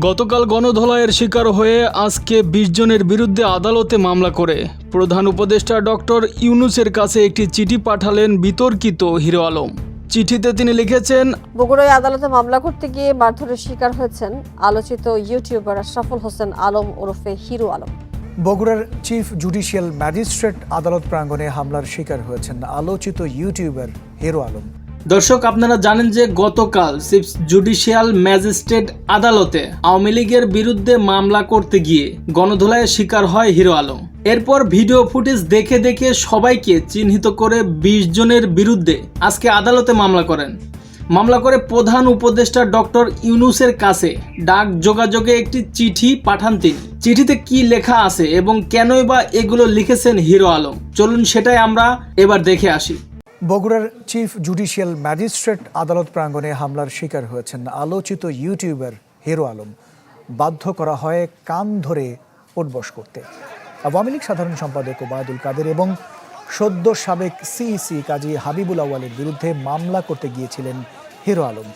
গতকাল গণধোলাইয়ের শিকার হয়ে আজকে বিশ জনের বিরুদ্ধে আদালতে মামলা করে। প্রধান উপদেষ্টা ডক্টর ইউনুসের কাছে একটি চিঠি পাঠালেন বিতর্কিত হিরো আলম। চিঠিতে তিনি লিখেছেন বগুড়ায় আদালতে মামলা করতে গিয়ে মারধরের শিকার হয়েছেন আলোচিত ইউটিউবার আশরাফুল হোসেন আলম ওরফে হিরো আলম। বগুড়ার চিফ জুডিশিয়াল ম্যাজিস্ট্রেট আদালত প্রাঙ্গণে হামলার শিকার হয়েছেন আলোচিত ইউটিউবার হিরো আলম। দর্শক, আপনারা জানেন যে গতকাল চিফ জুডিশিয়াল ম্যাজিস্ট্রেট আদালতে আওয়ামী লীগের বিরুদ্ধে মামলা করতে গিয়ে গণধোলায় শিকার হয় হিরো আলম। এরপর ভিডিও ফুটেজ দেখে দেখে সবাইকে চিহ্নিত করে বিশ জনের বিরুদ্ধে আজকে আদালতে মামলা করেন। মামলা করে প্রধান উপদেষ্টা ডক্টর ইউনুসের কাছে ডাক যোগাযোগে একটি চিঠি পাঠান তিনি। চিঠিতে কি লেখা আছে এবং কেনই বা এগুলো লিখেছেন হিরো আলম? চলুন সেটাই আমরা এবার দেখে আসি। বগুড়ার চিফ জুডিশিয়াল ম্যাজিস্ট্রেট আদালত প্রাঙ্গণে হামলার শিকার হয়েছেন আলোচিত ইউটিউবার হিরো আলম। বাধ্য করা হয় কান ধরে উঠবস করতে। আওয়ামী লীগ সাধারণ সম্পাদক ওবায়দুল কাদের এবং সদ্য সাবেক সিইসি কাজী হাবিবুল আওয়ালের বিরুদ্ধে মামলা করতে গিয়েছিলেন হিরো আলম।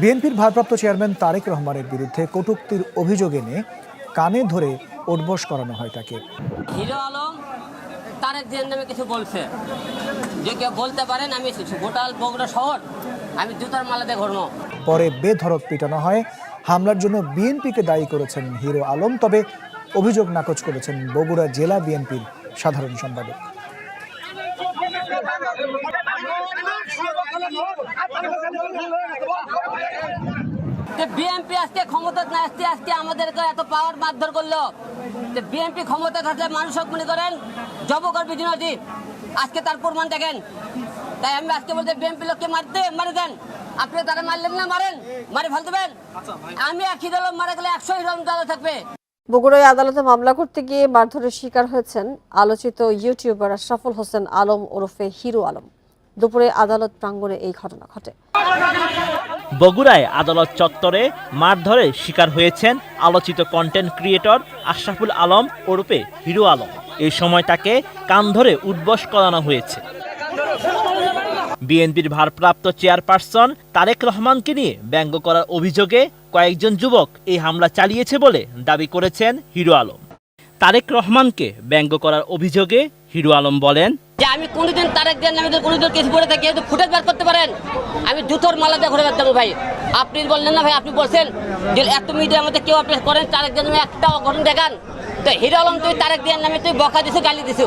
বিএনপির ভারপ্রাপ্ত চেয়ারম্যান তারেক রহমানের বিরুদ্ধে কটূক্তির অভিযোগ এনে কানে ধরে উঠবস করানো হয় তাকে। হিরো আলম তারেক জিয়ার নামে কিছু বলছে যে কেউ বলতে পারেন আমি গোটাল বগুড়া শহর আমি জুতার মালাতে ঘুরবো পরে বেধড়ক পিটানো হয় হামলার জন্য বিএনপিকে দায়ী করেছেন হিরো আলম তবে অভিযোগ নাকচ করেছেন বগুড়া জেলা বিএনপির সাধারণ সম্পাদক বিএনপি আজকে ক্ষমতা না আসতে আজকে আমাদেরকে এত পাওয়ার মারধর করল। যে বিএনপি ক্ষমতা থাকলে মানুষ মনে করেন জব করবি দিনজি আজকে তার প্রমাণ দেখেন। তাই আমি আজকে বলতে বিএনপি লোককে মারতে মারে দেন। আপনি তারা মারলেন না মারেন। মারে ফেল দেবেন। আমি এক হিরো মারা গেলে একশো হিরো আলম থাকবে। বগুড়ায় আদালতে মামলা করতে গিয়ে মারধরের শিকার হয়েছেন আলোচিত ইউটিউবার আশরাফুল হোসেন আলম ওরফে হিরো আলম। দুপুরে আদালত প্রাঙ্গণে এই ঘটনা ঘটে। বগুড়ায় আদালত চত্বরে মারধরে শিকার হয়েছেন আলোচিত কন্টেন্ট ক্রিয়েটর আশরাফুল আলম ওরূপে হিরো আলম। এই সময় তাকে কান ধরে উদ্বস করানো হয়েছে। বিএনপির ভারপ্রাপ্ত চেয়ারপারসন তারেক রহমানকে নিয়ে ব্যঙ্গ করার অভিযোগে কয়েকজন যুবক এই হামলা চালিয়েছে বলে দাবি করেছেন হিরো আলম। তারেক রহমানকে ব্যঙ্গ করার অভিযোগে হিরো আলম বলেন যে আমি কোনোদিন তারেক দেন নামে কোনোদিন কিছু পড়ে থাকি একটু ফুটেজ বার করতে পারেন আমি জুতোর মালা দিয়ে ঘুরে বেড়াতাম ভাই। আপনি বললেন না ভাই আপনি বলছেন যে এত মিডিয়ার মধ্যে কেউ আপনি করেন তারেক দেন নামে একটা ঘটনা দেখান। তো হিরো আলম তুই তারেক দেন নামে তুই বকা দিছো গালি দিছো।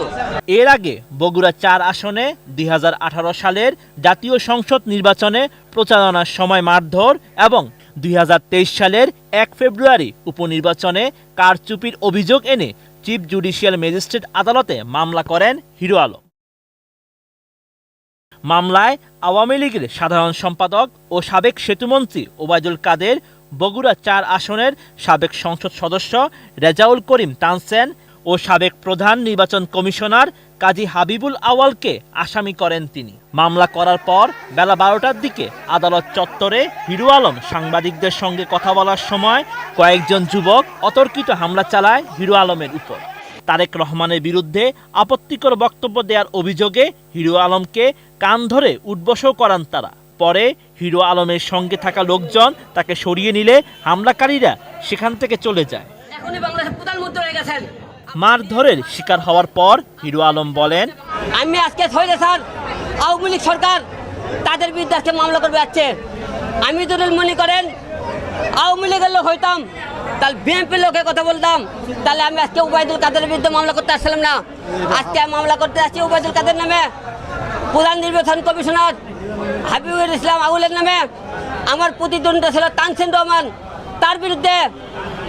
এর আগে বগুড়া চার আসনে দুই হাজার আঠারো সালের জাতীয় সংসদ নির্বাচনে প্রচারণার সময় মারধর এবং দুই হাজার তেইশ সালের এক ফেব্রুয়ারি উপনির্বাচনে কারচুপির অভিযোগ এনে চিফ জুডিশিয়াল ম্যাজিস্ট্রেট আদালতে মামলা করেন হিরো আলম। মামলায় আওয়ামী লীগের সাধারণ সম্পাদক ও সাবেক সেতুমন্ত্রী ওবায়দুল কাদের বগুড়া চার আসনের সাবেক সংসদ সদস্য রেজাউল করিম তানসেন ও সাবেক প্রধান নির্বাচন কমিশনার কাজী হাবিবুল আওয়ালকে আসামি করেন তিনি। মামলা করার পর বেলা বারোটার দিকে আদালত চত্বরে হিরু আলম সাংবাদিকদের সঙ্গে কথা বলার সময় কয়েকজন যুবক অতর্কিত হামলা চালায় হিরু আলমের উপর। তারেক রহমানের বিরুদ্ধে আপত্তিকর বক্তব্য দেওয়ার অভিযোগে হিরো আলমকে কান ধরে উদ্বসও করান তারা। পরে হিরো আলমের সঙ্গে থাকা লোকজন তাকে সরিয়ে নিলে হামলাকারীরা সেখান থেকে চলে যায়। এখনই বাংলাদেশের প্রধানমন্ত্রী হয়ে গেছেন। মারধরের শিকার হওয়ার পর হিরো আলম বলেন, আমি আজকে ছয়লে স্যার আওয়ামী লীগ সরকার তাদের বিরুদ্ধে আজকে মামলা করবে যাচ্ছে আমি যদি মনে করেন, আওয়ামী লীগের লোক হইতাম, তাহলে বিএনপির লোকের কথা বলতাম। তাহলে আমি আজকে উবায়দুল কাদের বিরুদ্ধে মামলা করতে আসছিলাম না। আজকে মামলা করতে আসছি উবায়দুল কাদের নামে। প্রধান নির্বাচন কমিশনার হাবিবুল ইসলাম আউলের নামে। আমার প্রতিদ্বন্দ্বী ছিল তানসেন রহমান, তার বিরুদ্ধে।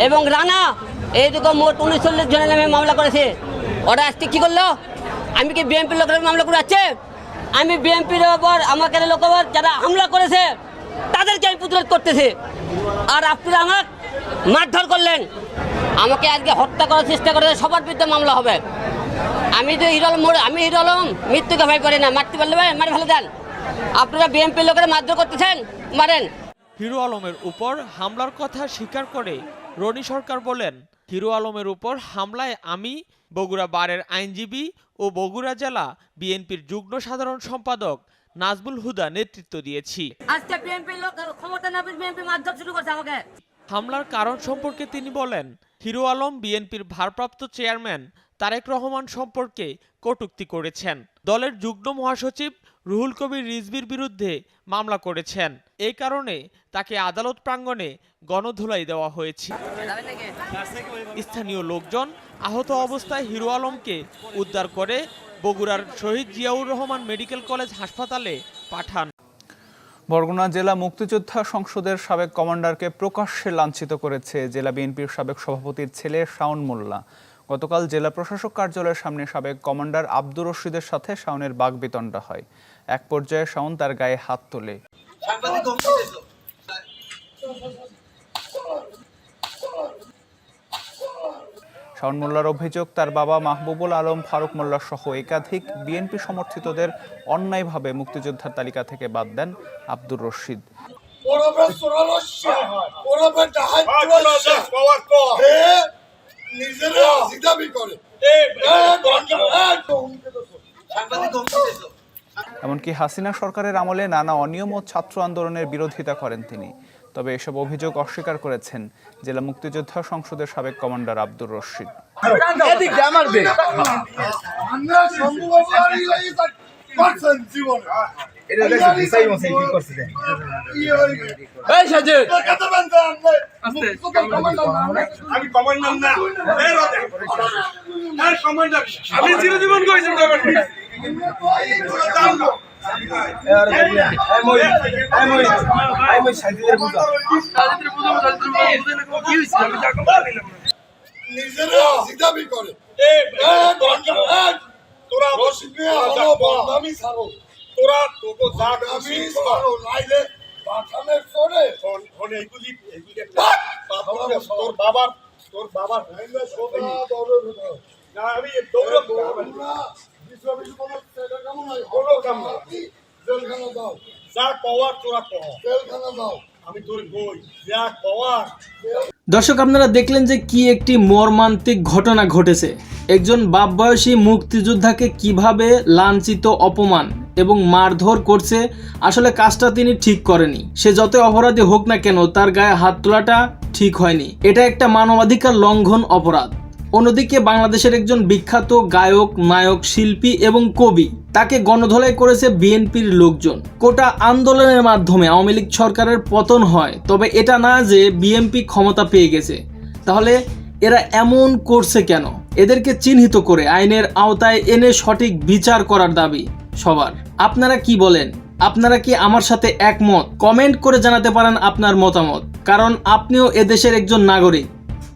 এবং রানা এইদিকে মোট উনচল্লিশ জনের নামে মামলা করেছে। ওরা আজকে কী করল? আমি কি বিএনপির লোকের মামলা করে যাচ্ছে? আমি বিএনপির ওপর আমাকে লোক ওপর যারা হামলা করেছে, তাদেরকে আমি প্রতিরোধ করতেছি। আর আপনারা আমার মারধর করলেন। আমাকে আজকে হত্যা করার চেষ্টা করে সবার বিরুদ্ধে মামলা হবে। আমি তো হিরল মোড় আমি হিরলম মৃত্যুকে ভয় করি না। মারতে পারলে ভাই, মারে ফেলে দেন। আপনারা বিএনপির লোকেরা মারধর করতেছেন? মারেন। হিরো আলমের উপর হামলার কথা স্বীকার করে রনি সরকার বলেন হিরো আলমের উপর হামলায় আমি বগুড়া বারের আইনজীবী ও বগুড়া জেলা বিএনপির যুগ্ম সাধারণ সম্পাদক নাজবুল হুদা নেতৃত্ব দিয়েছি। আজকে বিএনপির লোক ক্ষমতা না বিএনপি মারধর শুরু করছে আমাকে। হামলার কারণ সম্পর্কে তিনি বলেন হিরো আলম বিএনপির ভারপ্রাপ্ত চেয়ারম্যান তারেক রহমান সম্পর্কে কটূক্তি করেছেন। দলের যুগ্ম মহাসচিব রুহুল কবির রিজভির বিরুদ্ধে মামলা করেছেন। এই কারণে তাকে আদালত প্রাঙ্গণে গণধুলাই দেওয়া হয়েছে। স্থানীয় লোকজন আহত অবস্থায় হিরো আলমকে উদ্ধার করে বগুড়ার শহীদ জিয়াউর রহমান মেডিকেল কলেজ হাসপাতালে পাঠান। বরগুনা জেলা মুক্তিযোদ্ধা সংসদের সাবেক কমান্ডারকে প্রকাশ্যে লাঞ্ছিত করেছে জেলা বিএনপির সাবেক সভাপতির ছেলে শাওন মোল্লা। গতকাল জেলা প্রশাসক কার্যালয়ের সামনে সাবেক কমান্ডার আব্দুর রশিদের সাথে শাওনের বাগবিতণ্ডা হয়। এক পর্যায়ে শাওন তার গায়ে হাত তোলে। শাওন মোল্লার অভিযোগ তার বাবা মাহবুবুল আলম ফারুক মোল্লা সহ একাধিক বিএনপি সমর্থিতদের অন্যায়ভাবে মুক্তিযোদ্ধার তালিকা থেকে বাদ দেন আব্দুর রশিদ। ওরফে নিজেরা হাসি করে। এমনকি হাসিনা সরকারের আমলে নানা অনিয়ম ও ছাত্র আন্দোলনের বিরোধিতা করেন তিনি। তবে এসব অভিযোগ অস্বীকার করেছেন জেলা মুক্তিযোদ্ধা সংসদের সাবেক কমান্ডার আব্দুর রশিদ। জীবনে। এটা বিসাই মসাই কি করছে এই সাজে আমি কমান্ডার না। এই কমান্ডার আমি চিরজীবন কইছি নিজেরা হাসি করে। তোরা বসিবে বদনামি ছাড়ো। তোরা তোকে যা আমি ছাড়ো নাইলে পাঠানের চড়ে ফোন এইগুলি এইগুলি তোর বাবার তোর বাবার নাইলে সোনা দৌড়ে না আমি দৌড়ে যা পাওয়ার তোরা পাও জেলখানা দাও। আমি তোর বই। যা পাওয়ার। দর্শক আপনারা দেখলেন যে কি একটি মর্মান্তিক ঘটনা ঘটেছে। একজন বাপ বয়সী মুক্তিযোদ্ধাকে কীভাবে লাঞ্ছিত, অপমান এবং মারধর করছে, আসলে কাজটা তিনি ঠিক করেনি। সে যত অপরাধী হোক না কেন, তার গায়ে হাত তোলাটা ঠিক হয়নি। এটা একটা মানবাধিকার লঙ্ঘন অপরাধ। অন্যদিকে বাংলাদেশের একজন বিখ্যাত গায়ক, নায়ক, শিল্পী এবং কবি, তাকে গণধলাই করেছে বিএনপির লোকজন। কোটা আন্দোলনের মাধ্যমে আওয়ামী লীগ সরকারের পতন হয়, তবে এটা না যে বিএনপি ক্ষমতা পেয়ে গেছে। তাহলে এরা এমন করছে কেন? এদেরকে চিহ্নিত করে আইনের আওতায় এনে সঠিক বিচার করার দাবি সবার। আপনারা কি বলেন? আপনারা কি আমার সাথে একমত? কমেন্ট করে জানাতে পারেন আপনার মতামত। কারণ আপনিও এদেশের একজন নাগরিক।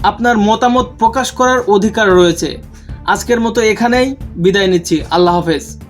আপনার মতামত প্রকাশ করার অধিকার রয়েছে। আজকের মতো এখানেই বিদায় নিচ্ছি। আল্লাহ হাফেজ।